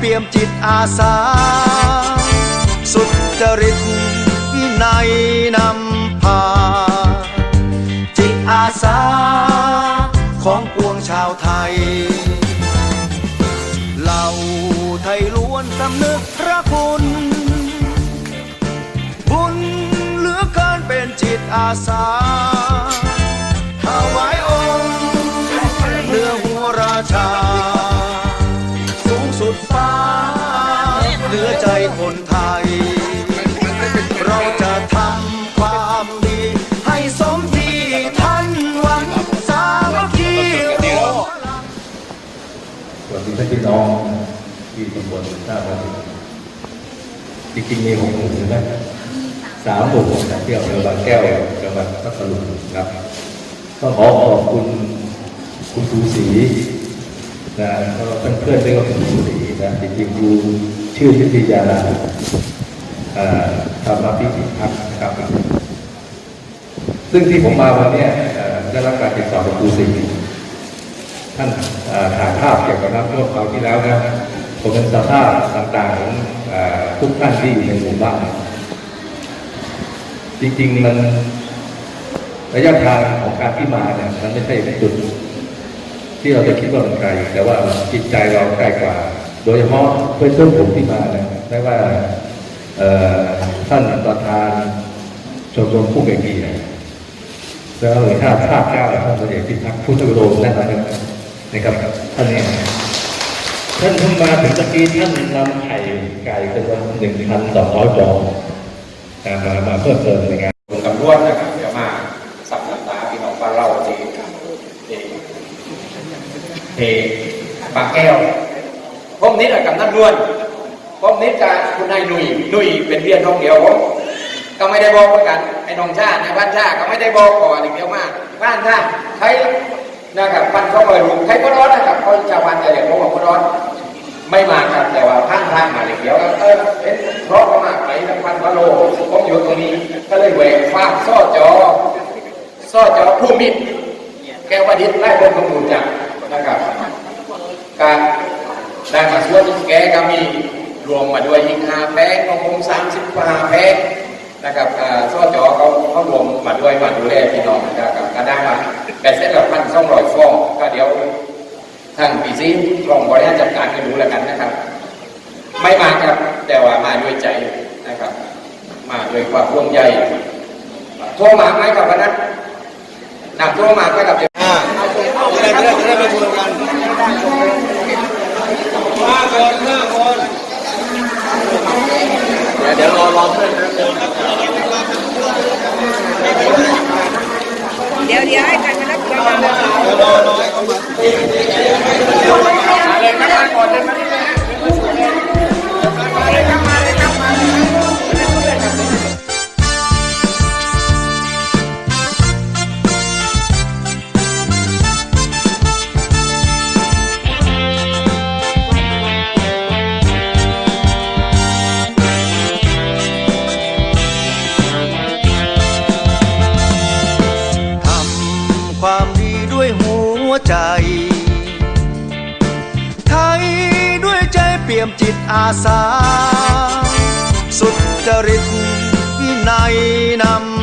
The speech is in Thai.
ปี่ยมจิตอาสา สุจริตวินัยนำพา จิตอาสา ของปวงชาวไทยเหล่าไทยล้วนสำนึกพระคุณ บุญเหลือเกินเป็นจิตอาสา ใจคนไทย เราจะทำความดี ให้สมที่ท่านหวังสามัคคีโอ้สวัสดีท่านพี่น้องที่ตำบลท่าพระจริงๆมีหกหมู่นะสามหมู่นะที่อำเภอบางแก้วจังหวัดพัทลุงครับก็ขอขอบคุณคุณครูศรีนะแล้วก็เพื่อนๆเรียกว่าคุณครูศรีนะจริงๆครู ชื่อวิทยาเอ่อธรรมพิจิพัฒน์นะครับ ซึ่งที่ผมมาวันนี้ได้รับการติดต่อจากครูศรีท่านถ่ายภาพเกี่ยวกับน้ำท่วมคราวที่แล้วนะผมเป็นสภาพต่างๆของทุกท่านที่อยู่ในหมู่บ้านจริงๆมันระยะทางของการที่มาเนี่ยมันไม่ใช่จุด ที่เราจะคิดว่ามันไกล แต่ว่าจิตใจเราไกลกว่า โดยเฉพาะเพื่อนเพื่อนผมที่มาเนี่ยไม่ว่าท่านประธานชมรมผู้เก่งดีนี่ยแล้วหรือถ้าภาพเก้าท่านพระเอกพิทักษ์พุทธโรมนั่นนะครับนะครับท่านนี้ท่านเพิ่งมาถึงตะกี้ท่านนำไข่ไก่จำนวนหนึ่งพันสองร้อยฟองอ่มามาเพิ่มเติมในงานลงตำรวจนะครับเดี๋ยวมาสับน้ำตาพี่น้องบ้านเราที่ที่ที่ปากแก้ว นิดกับน้ำรวนผมนิดกับคุณนายหนุ่ยหนุ่ยเป็นเรียนน้องเดียวผมก็ไม่ได้บอกเหมือนกันไอ้น้องชาติในบ้านชาติก็ไม่ได้บอกก่อนอีกเดียวมากบ้านชาติใครนะครับพันเข้าไปรุมใครก็ร้อนนะครับเพราะชาวบ้านจะเรียกผมว่าก็ร้อนไม่มาครับแต่ว่าผ่านทางมาเลยเดียวเออเอ๊ะเพราะมากไปทางพันพะโลผมอยู่ตรงนี้ก็เลยแหวกฟากซ่อจอซ่อจอผู้มิตรแก้วดิษไล่บนของหมู่จักนะครับ วยแกก็มีรวมมาด้วยอีกห้าแพงของผมสามสิบกว่าแพงนะครับอ่าซ่อจอเขาเขารวมมาด้วยมาดูแลพี่น้องนะครับก็ได้มาแปดเส้นละพันสองร้อยฟองก็เดี๋ยวทางปีซีลองบริหารจัดการกันดูแล้วกันนะครับ ไม่มาครับ แต่ว่ามาด้วยใจนะครับ มาด้วยความร่วมใยโทรมาไหมครับวันนั้นนำโทรมาไหมครับเดี๋ยวจะได้จะได้จะได้ไปคุยกัน ห้าคนห้าคน เดี๋ยวรอรอเพื่อนเดี๋ยวเดี๋ยวให้กันมารับรองรอรอให้เขามา ใจ ไทยด้วยใจเปี่ยมจิตอาสา สุดจริตในนำ